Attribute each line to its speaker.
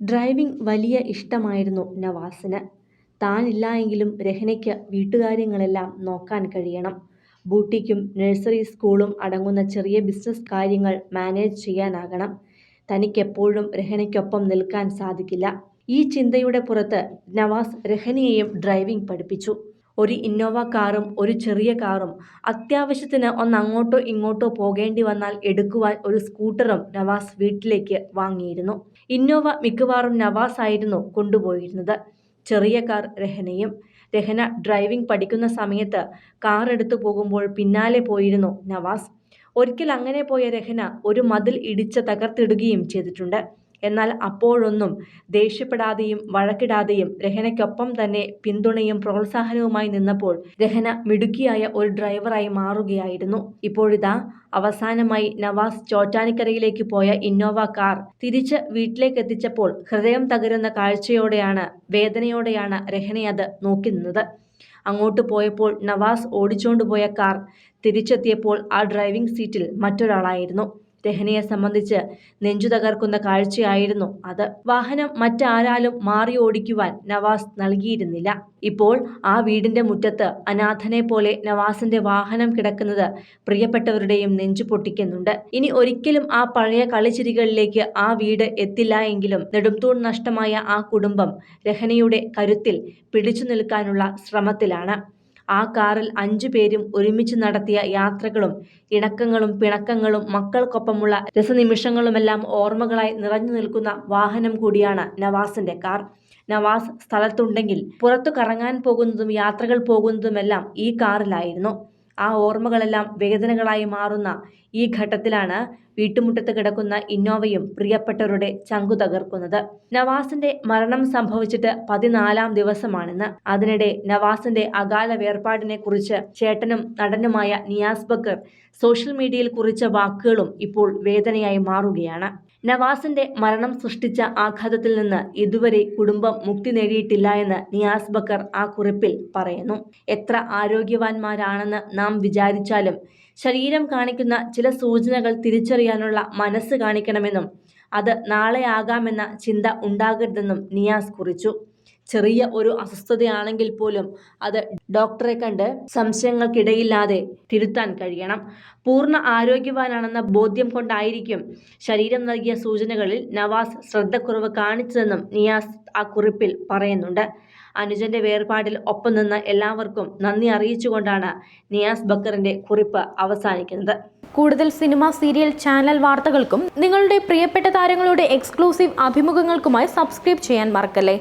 Speaker 1: Driving വലിയ ഇഷ്ടമായിരുന്നു നവാസിന്. താനില്ല എങ്കിലും രഹ്നയ്ക്ക് വീട്ടുകാര്യങ്ങളെല്ലാം നോക്കാൻ കഴിയണം. ബൂട്ടിക്കും നഴ്സറി സ്കൂളും അടങ്ങുന്ന ചെറിയ ബിസിനസ് കാര്യങ്ങൾ മാനേജ് ചെയ്യാനാകണം. തനിക്കെപ്പോഴും രഹനയ്ക്കൊപ്പം നിൽക്കാൻ സാധിക്കില്ല. ഈ ചിന്തയുടെ പുറത്ത് നവാസ് രഹനയെയും ഡ്രൈവിംഗ് പഠിപ്പിച്ചു. ഒരു ഇന്നോവ കാറും ഒരു ചെറിയ കാറും അത്യാവശ്യത്തിന് ഒന്ന് അങ്ങോട്ടോ ഇങ്ങോട്ടോ പോകേണ്ടി വന്നാൽ എടുക്കുവാൻ ഒരു സ്കൂട്ടറും നവാസ് വീട്ടിലേക്ക് വാങ്ങിയിരുന്നു. ഇന്നോവ മിക്കവാറും നവാസ് ആയിരുന്നു കൊണ്ടുപോയിരുന്നത്. ചെറിയ കാർ രഹനയും രഹന ഡ്രൈവിംഗ് പഠിക്കുന്ന സമയത്ത് കാർ എടുത്തു പോകുമ്പോൾ പിന്നാലെ പോയിരുന്നു നവാസ്. ഒരിക്കൽ അങ്ങനെ പോയ രഹന ഒരു മതിൽ ഇടിച്ച് തകർത്തിടുകയും ചെയ്തിട്ടുണ്ട്. എന്നാൽ അപ്പോഴൊന്നും ദേഷ്യപ്പെടാതെയും വഴക്കിടാതെയും രഹനയ്ക്കൊപ്പം തന്നെ പിന്തുണയും പ്രോത്സാഹനവുമായി നിന്നപ്പോൾ രഹന മിടുക്കിയായ ഒരു ഡ്രൈവറായി മാറുകയായിരുന്നു. ഇപ്പോഴിതാ അവസാനമായി നവാസ് ചോറ്റാനിക്കരയിലേക്ക് പോയ ഇന്നോവ കാർ തിരിച്ച് വീട്ടിലേക്ക് എത്തിച്ചപ്പോൾ ഹൃദയം തകരുന്ന കാഴ്ചയോടെയാണ് വേദനയോടെയാണ് രഹ്നയത് അത് നിന്നത്. അങ്ങോട്ട് പോയപ്പോൾ നവാസ് ഓടിച്ചുകൊണ്ടുപോയ പോയ കാർ തിരിച്ചെത്തിയപ്പോൾ ആ ഡ്രൈവിംഗ് സീറ്റിൽ മറ്റൊരാളായിരുന്നു. രഹ്നയെ സംബന്ധിച്ച് നെഞ്ചു തകർക്കുന്ന കാഴ്ചയായിരുന്നു അത്. വാഹനം മറ്റാരാലും മാറി ഓടിക്കുവാൻ നവാസ് നൽകിയിരുന്നില്ല. ഇപ്പോൾ ആ വീടിന്റെ മുറ്റത്ത് അനാഥനെ പോലെ നവാസിന്റെ വാഹനം കിടക്കുന്നത് പ്രിയപ്പെട്ടവരുടെയും നെഞ്ചു പൊട്ടിക്കുന്നുണ്ട്. ഇനി ഒരിക്കലും ആ പഴയ കളിച്ചിരികളിലേക്ക് ആ വീട് എത്തില്ല എങ്കിലും നെടുംതൂൺ നഷ്ടമായ ആ കുടുംബം രഹനയുടെ കരുത്തിൽ പിടിച്ചു നിൽക്കാനുള്ള ശ്രമത്തിലാണ്. ആ കാറിൽ അഞ്ചു പേരും ഒരുമിച്ച് നടത്തിയ യാത്രകളും ഇണക്കങ്ങളും പിണക്കങ്ങളും മക്കൾക്കൊപ്പമുള്ള രസനിമിഷങ്ങളുമെല്ലാം ഓർമ്മകളായി നിറഞ്ഞു നിൽക്കുന്ന വാഹനം കൂടിയാണ് നവാസിന്റെ കാർ. നവാസ് സ്ഥലത്തുണ്ടെങ്കിൽ പുറത്തു കറങ്ങാൻ പോകുന്നതും യാത്രകൾ പോകുന്നതുമെല്ലാം ഈ കാറിലായിരുന്നു. ആ ഓർമ്മകളെല്ലാം വേദനകളായി മാറുന്ന ഈ ഘട്ടത്തിലാണ് വീട്ടുമുറ്റത്ത് കിടക്കുന്ന ഇന്നോവയും പ്രിയപ്പെട്ടവരുടെ ചങ്കു തകർക്കുന്നത്. നവാസിന്റെ മരണം സംഭവിച്ചിട്ട് പതിനാലാം ദിവസമാണെന്ന് അതിനിടെ നവാസിന്റെ അകാല വേർപാടിനെ കുറിച്ച് ചേട്ടനും നടനുമായ നിയാസ് ബക്കർ സോഷ്യൽ മീഡിയയിൽ കുറിച്ച വാക്കുകളും ഇപ്പോൾ വേദനയായി മാറുകയാണ്. നവാസിന്റെ മരണം സൃഷ്ടിച്ച ആഘാതത്തിൽ നിന്ന് ഇതുവരെ കുടുംബം മുക്തി നേടിയിട്ടില്ല എന്ന് നിയാസ് ബക്കർ ആ കുറിപ്പിൽ പറയുന്നു. എത്ര ആരോഗ്യവാന്മാരാണെന്ന് നാം വിചാരിച്ചാലും ശരീരം കാണിക്കുന്ന ചില സൂചനകൾ തിരിച്ചറിയാനുള്ള മനസ്സ് കാണിക്കണമെന്നും അത് നാളെയാകാമെന്ന ചിന്ത ഉണ്ടാകരുതെന്നും നിയാസ് കുറിച്ചു. ചെറിയ ഒരു അസ്വസ്ഥതയാണെങ്കിൽ പോലും അത് ഡോക്ടറെ കണ്ട് സംശയങ്ങൾക്കിടയില്ലാതെ തിരുത്താൻ കഴിയണം. പൂർണ ആരോഗ്യവാനാണെന്ന ബോധ്യം കൊണ്ടായിരിക്കും ശരീരം നൽകിയ സൂചനകളിൽ നവാസ് ശ്രദ്ധക്കുറവ് കാണിച്ചതെന്നും നിയാസ് ആ കുറിപ്പിൽ പറയുന്നുണ്ട്. അനുജന്റെ വേർപാടിൽ ഒപ്പം നിന്ന് എല്ലാവർക്കും നന്ദി അറിയിച്ചുകൊണ്ടാണ് നിയാസ് ബക്കറിന്റെ കുറിപ്പ് അവസാനിക്കുന്നത്.
Speaker 2: കൂടുതൽ സിനിമ, സീരിയൽ, ചാനൽ വാർത്തകൾക്കും നിങ്ങളുടെ പ്രിയപ്പെട്ട താരങ്ങളുടെ എക്സ്ക്ലൂസീവ് അഭിമുഖങ്ങൾക്കുമായി സബ്സ്ക്രൈബ് ചെയ്യാൻ മറക്കല്ലേ